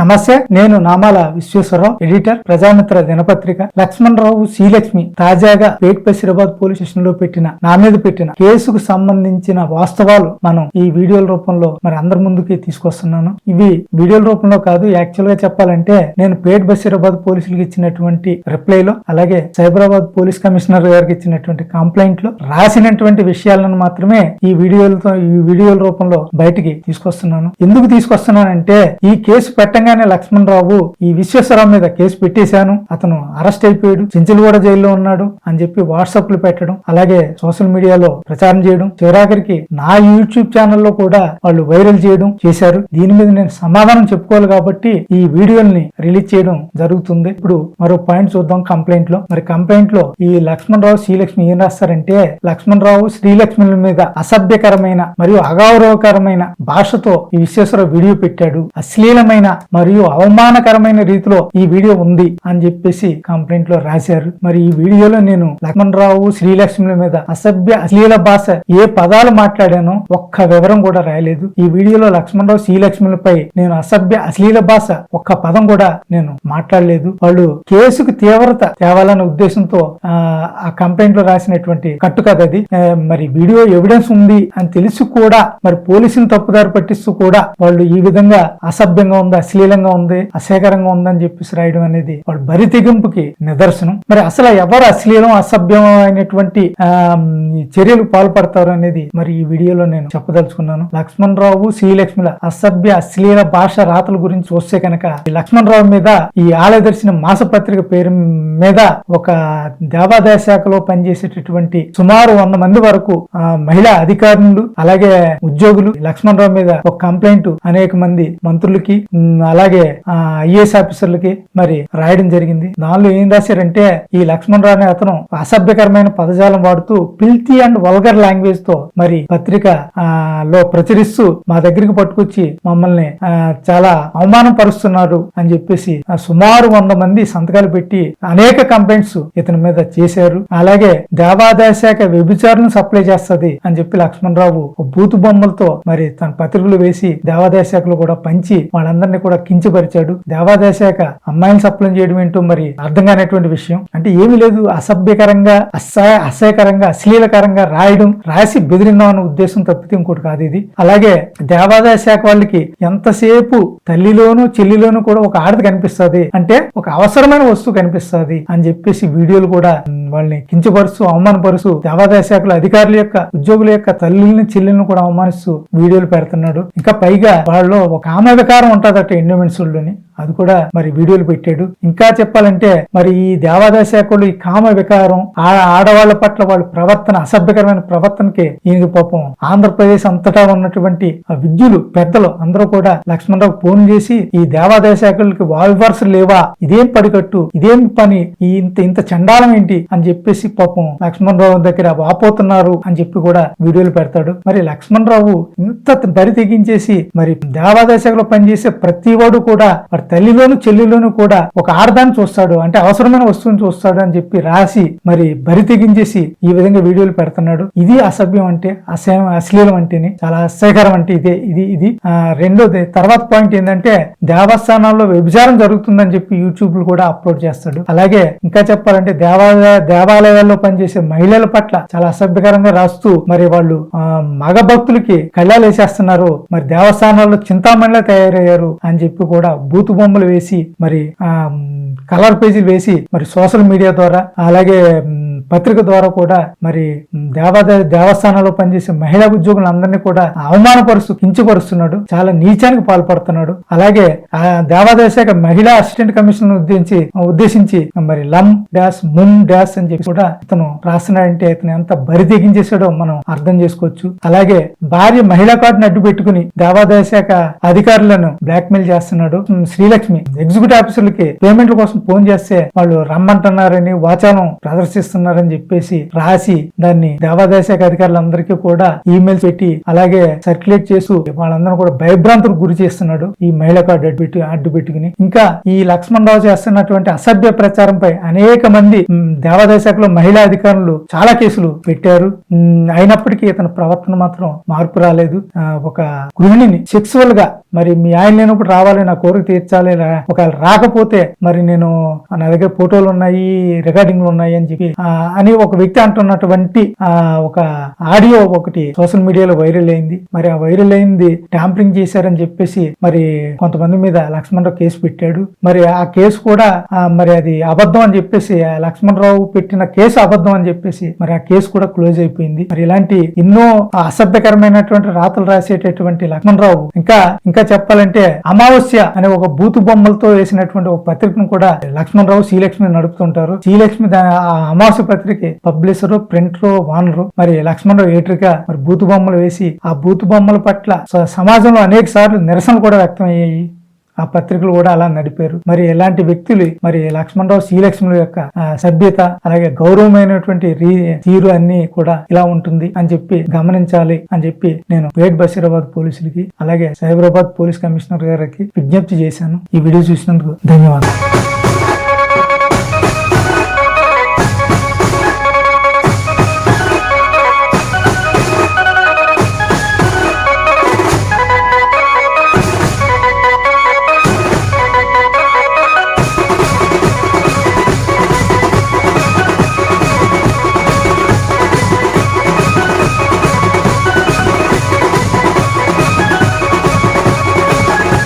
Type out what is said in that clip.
నమస్తే నేను నామాల విశ్వేశ్వరరావు ఎడిటర్ ప్రజామిత్ర దినపత్రిక లక్ష్మణ్ రావు శ్రీలక్ష్మి తాజాగా పేట్ బషీరాబాద్ పోలీస్ స్టేషన్లో పెట్టిన నా మీద పెట్టిన కేసుకు సంబంధించిన వాస్తవాలు మనం ఈ వీడియోల రూపంలో మరి అందరి ముందుకి తీసుకొస్తున్నాను. ఇవి వీడియోల రూపంలో కాదు యాక్చువల్గా చెప్పాలంటే నేను పేట్ బషీరాబాద్ పోలీసులకు ఇచ్చినటువంటి రిప్లైలో అలాగే సైబరాబాద్ పోలీస్ కమిషనర్ గారికి ఇచ్చినటువంటి కంప్లైంట్లో రాసినటువంటి విషయాలను మాత్రమే ఈ వీడియోలతో ఈ వీడియోల రూపంలో బయటికి తీసుకొస్తున్నాను. ఎందుకు తీసుకొస్తున్నానంటే ఈ కేసు పెట్టంగా లక్ష్మణ్ లక్ష్మణరావు ఈ విశ్వేశ్వరరావు మీద కేసు పెట్టేశాను. అతను అరెస్ట్ అయిపోయాడు. చించలగూడ జైల్లో ఉన్నాడు అని చెప్పి వాట్సప్లో పెట్టడం అలాగే సోషల్ మీడియాలో ప్రచారం చేయడం చివరాఖరికి నా యూట్యూబ్ ఛానల్లో కూడా వాళ్ళు వైరల్ చేయడం చేశారు. దీని మీద నేను సమాధానం చెప్పుకోవాలి కాబట్టి ఈ వీడియోల్ని రిలీజ్ చేయడం జరుగుతుంది. ఇప్పుడు మరో పాయింట్ చూద్దాం కంప్లైంట్లో. మరి కంప్లైంట్లో ఈ లక్ష్మణరావు శ్రీలక్ష్మి ఏం రాస్తారంటే లక్ష్మణరావు శ్రీలక్ష్మిల మీద అసభ్యకరమైన మరియు అగౌరవకరమైన భాషతో ఈ విశ్వేశ్వర వీడియో పెట్టాడు. అశ్లీలమైన మరియు అవమానకరమైన రీతిలో ఈ వీడియో ఉంది అని చెప్పేసి కంప్లైంట్లో రాశారు. మరి ఈ వీడియోలో నేను లక్ష్మణ్ రావు శ్రీలక్ష్మి మీద అసభ్య అశ్లీల భాష ఏ పదాలు మాట్లాడానో ఒక్క వివరం కూడా రాయలేదు. ఈ వీడియోలో లక్ష్మణ్ రావు శ్రీలక్ష్మిలపై నేను అసభ్య అశ్లీల భాష ఒక్క పదం కూడా నేను మాట్లాడలేదు. వాళ్ళు కేసుకు తీవ్రత తేవాలనే ఉద్దేశంతో ఆ, కంప్లైంట్లో రాసినటువంటి కట్టుకథ అది. మరి వీడియో ఎవిడెన్స్ ఉంది అని తెలిసి కూడా మరి పోలీసులు తప్పుదారి పట్టిస్తూ కూడా వాళ్ళు ఈ విధంగా అసభ్యంగా ఉంది అశ్లీలంగా ఉంది అసహ్యకరంగా ఉందని చెప్పేసి రాయడం అనేది వాళ్ళు బరి తెగింపుకి నిదర్శనం. మరి అసలు ఎవరు అశ్లీలం అసభ్యం ఈ చర్యలు పాల్పడతారు అనేది మరి ఈ వీడియోలో నేను చెప్పదలుచుకున్నాను. లక్ష్మణ్ రావు శ్రీలక్ష్మిల అసభ్య అశ్లీల భాష రాతల గురించి చూస్తే కనుక ఈ లక్ష్మణ్ రావు మీద ఈ ఆలయదర్శన మాసపత్రిక పేరు మీద ఒక దేవాదాయ శాఖలో పనిచేసేటటువంటి సుమారు వంద మంది వరకు మహిళా అధికారులు అలాగే ఉద్యోగులు లక్ష్మణ్ రావు మీద ఒక కంప్లైంట్ అనేక మంది మంత్రులకి అలాగే ఐఏఎస్ ఆఫీసర్లకి మరి రాయడం జరిగింది. దానిలో ఏం రాశారంటే ఈ లక్ష్మణ్ రావు అనే అతను అసభ్యకరమైన పదజాలం వాడుతూ పిల్తి అండ్ వల్గర్ లాంగ్వేజ్తో మరి పత్రిక ఆ, లో ప్రచురిస్తూ మా దగ్గరికి పట్టుకొచ్చి మమ్మల్ని చాలా అవమానం పరుస్తున్నారు అని చెప్పేసి సుమారు వంద మంది సంతకాలు పెట్టి అనేక కంప్లైంట్స్ ఇతని మీద చేశారు. అలాగే దేవాదాయ శాఖ వ్యభిచారులను సప్లై చేస్తుంది అని చెప్పి లక్ష్మణ్ రావు బూతు బొమ్మలతో మరి తన పత్రికలు వేసి దేవాదాయ శాఖలో కూడా పంచి వాళ్ళందరినీ కూడా కించపరిచాడు. దేవాదాయ శాఖ అమ్మాయిలు సప్లం చేయడం ఏంటో మరి అర్థం కానటువంటి విషయం. అంటే ఏమీ లేదు అసభ్యకరంగా అసహ్య అసహ్యకరంగా అశ్లీలకరంగా రాయడం రాసి బెదిరిందాం అన్న ఉద్దేశం తప్పితే ఇంకోటి కాదు ఇది. అలాగే దేవాదాయ శాఖ వాళ్ళకి ఎంతసేపు తల్లిలోను చెల్లిలోను కూడా ఒక ఆడది కనిపిస్తుంది. అంటే ఒక అవసరమైన వస్తువు కనిపిస్తుంది అని చెప్పేసి వీడియోలు కూడా వాళ్ళని కించపరుస్తూ అవమానపరుస్తూ దేవాదాయ శాఖల అధికారుల యొక్క ఉద్యోగుల యొక్క తల్లిని చెల్లెలను కూడా అవమానిస్తూ వీడియోలు పెడుతున్నాడు. ఇంకా పైగా వాళ్ళలో ఒక ఆమె వికారం ఉంటుందట ఎండోమెంట్స్ లోని అది కూడా మరి వీడియోలు పెట్టాడు. ఇంకా చెప్పాలంటే మరి ఈ దేవాదాయ శాఖలు ఈ కామ వికారం ఆడవాళ్ళ ఆడవాళ్ళ పట్ల వాళ్ళ ప్రవర్తన అసభ్యకరమైన ప్రవర్తనకి ఈయనకి పాపం. ఆంధ్రప్రదేశ్ అంతటా ఉన్నటువంటి ఆ విద్యులు పెద్దలు అందరూ కూడా లక్ష్మణరావు ఫోన్ చేసి ఈ దేవాదాయ శాఖలకి వాల్వర్స్ లేవా? ఇదేం పడికట్టు? ఇదేం పని? ఈ ఇంత ఇంత చండాలం ఏంటి? అని చెప్పేసి పాపం లక్ష్మణరావు దగ్గర వాపోతున్నారు అని చెప్పి కూడా వీడియోలు పెడతాడు. మరి లక్ష్మణరావు ఇంత బరి తెగించేసి మరి దేవాదాయ శాఖలో పనిచేసే ప్రతి వాడు కూడా తల్లిలోను చెల్లిలోను కూడా ఒక ఆర్దాన్ని చూస్తాడు. అంటే అవసరమైన వస్తువుని చూస్తాడు అని చెప్పి రాసి మరి బరి తెగించేసి ఈ విధంగా వీడియోలు పెడుతున్నాడు. ఇది అసభ్యం అంటే అసహ్యం అశ్లీలం అంటేనే చాలా అసహ్యకరం అంటే ఇదే ఇది ఇది. రెండోది తర్వాత పాయింట్ ఏంటంటే దేవస్థానాల్లో వ్యభిచారం జరుగుతుందని చెప్పి యూట్యూబ్లు కూడా అప్లోడ్ చేస్తాడు. అలాగే ఇంకా చెప్పాలంటే దేవాలయ దేవాలయాల్లో పనిచేసే మహిళల పట్ల చాలా అసభ్యకరంగా రాస్తూ మరి వాళ్ళు మగ భక్తులకి కళ్ళాలు వేసేస్తున్నారు మరి దేవస్థానాల్లో చింతామణిలా తయారయ్యారు అని చెప్పి కూడా బూత్ బొమ్మలు వేసి మరి ఆ కలర్ పేజీలు వేసి మరి సోషల్ మీడియా ద్వారా అలాగే పత్రిక ద్వారా కూడా మరి దేవాదే దేవాదాయ దేవస్థానాల్లో పనిచేసే మహిళా ఉద్యోగులందరినీ కూడా అవమానపరుస్తూ కించపరుస్తున్నాడు. చాలా నీచానికి పాల్పడుతున్నాడు. అలాగే ఆ దేవాదాయ శాఖ మహిళా అసిస్టెంట్ కమిషన్ ఉద్దేశించి ఉద్దేశించి మరి లమ్ డాష్ ముమ్ డాష్ అని చెప్పి కూడా ఇతను రాస్తున్నాడంటే ఇతను ఎంత బరి తెగించేసాడో మనం అర్థం చేసుకోవచ్చు. అలాగే భార్య మహిళా కార్డును అడ్డు పెట్టుకుని దేవాదాయ శాఖ అధికారులను బ్లాక్ మెయిల్ చేస్తున్నాడు శ్రీలక్ష్మి ఎగ్జిక్యూటివ్ ఆఫీసర్లకి పేమెంట్ల కోసం ఫోన్ చేస్తే వాళ్ళు రమ్మంటున్నారని వాచాలం ప్రదర్శిస్తున్నారు. అని చెప్పేసి రాసి దాన్ని దేవాదాయ శాఖ అధికారులందరికీ కూడా ఈమెయిల్స్ పెట్టి అలాగే సర్క్యులేట్ చేస్తూ వాళ్ళందరూ కూడా భయభ్రాంతులకు గురి చేస్తున్నాడు ఈ మహిళకు కార్డు అడ్డు పెట్టి అడ్డు పెట్టుకుని. ఇంకా ఈ లక్ష్మణ్ రావు చేస్తున్నటువంటి అసభ్య ప్రచారంపై అనేక మంది మ్, దేవాదాయ శాఖలో మహిళా అధికారులు చాలా కేసులు పెట్టారు. అయినప్పటికీ ఇతని ప్రవర్తన మాత్రం మార్పు రాలేదు. ఒక గృహిణిని సెక్సువల్గా మరి మీ ఆయన లేనప్పుడు రావాలి నా కోరిక తీర్చాలి ఒకవేళ రాకపోతే మరి నేను నా దగ్గర ఫోటోలు ఉన్నాయి రికార్డింగ్లు ఉన్నాయి అని చెప్పి అని ఒక వ్యక్తి అంటున్నటువంటి ఆ, ఒక ఆడియో ఒకటి సోషల్ మీడియాలో వైరల్ అయింది. మరి ఆ వైరల్ అయింది ట్యాంపరింగ్ చేశారని చెప్పేసి మరి కొంతమంది మీద లక్ష్మణరావు కేసు పెట్టాడు. మరి ఆ కేసు కూడా మరి అది అబద్ధం అని చెప్పేసి లక్ష్మణరావు పెట్టిన కేసు అబద్ధం అని చెప్పేసి మరి ఆ కేసు కూడా క్లోజ్ అయిపోయింది. మరి ఇలాంటి ఎన్నో అసభ్యకరమైనటువంటి రాతలు రాసేటటువంటి లక్ష్మణరావు ఇంకా ఇంకా చెప్పాలంటే అమావాస్య అనే ఒక బూతు బొమ్మలతో వేసినటువంటి ఒక పత్రికను కూడా లక్ష్మణరావు శ్రీలక్ష్మి నడుపుతుంటారు. శ్రీలక్ష్మి ఆ అమావాస్య శివరాత్రికి పబ్లిషరు ప్రింటరు వానరు మరి లక్ష్మణరావు ఏటర్గా మరి బూతు బొమ్మలు వేసి ఆ బూతు బొమ్మల పట్ల సమాజంలో అనేక సార్లు నిరసనలు కూడా వ్యక్తం అయ్యాయి ఆ పత్రికలు కూడా అలా నడిపారు. మరి ఎలాంటి వ్యక్తులు మరి లక్ష్మణరావు శ్రీలక్ష్ముల యొక్క సభ్యత అలాగే గౌరవమైనటువంటి రీ తీరు అన్ని కూడా ఇలా ఉంటుంది అని చెప్పి గమనించాలి అని చెప్పి నేను పేట్ బషీరాబాద్ పోలీసులకి అలాగే సైబరాబాద్ పోలీస్ కమిషనర్ గారికి విజ్ఞప్తి చేశాను. ఈ వీడియో చూసినందుకు ధన్యవాదాలు.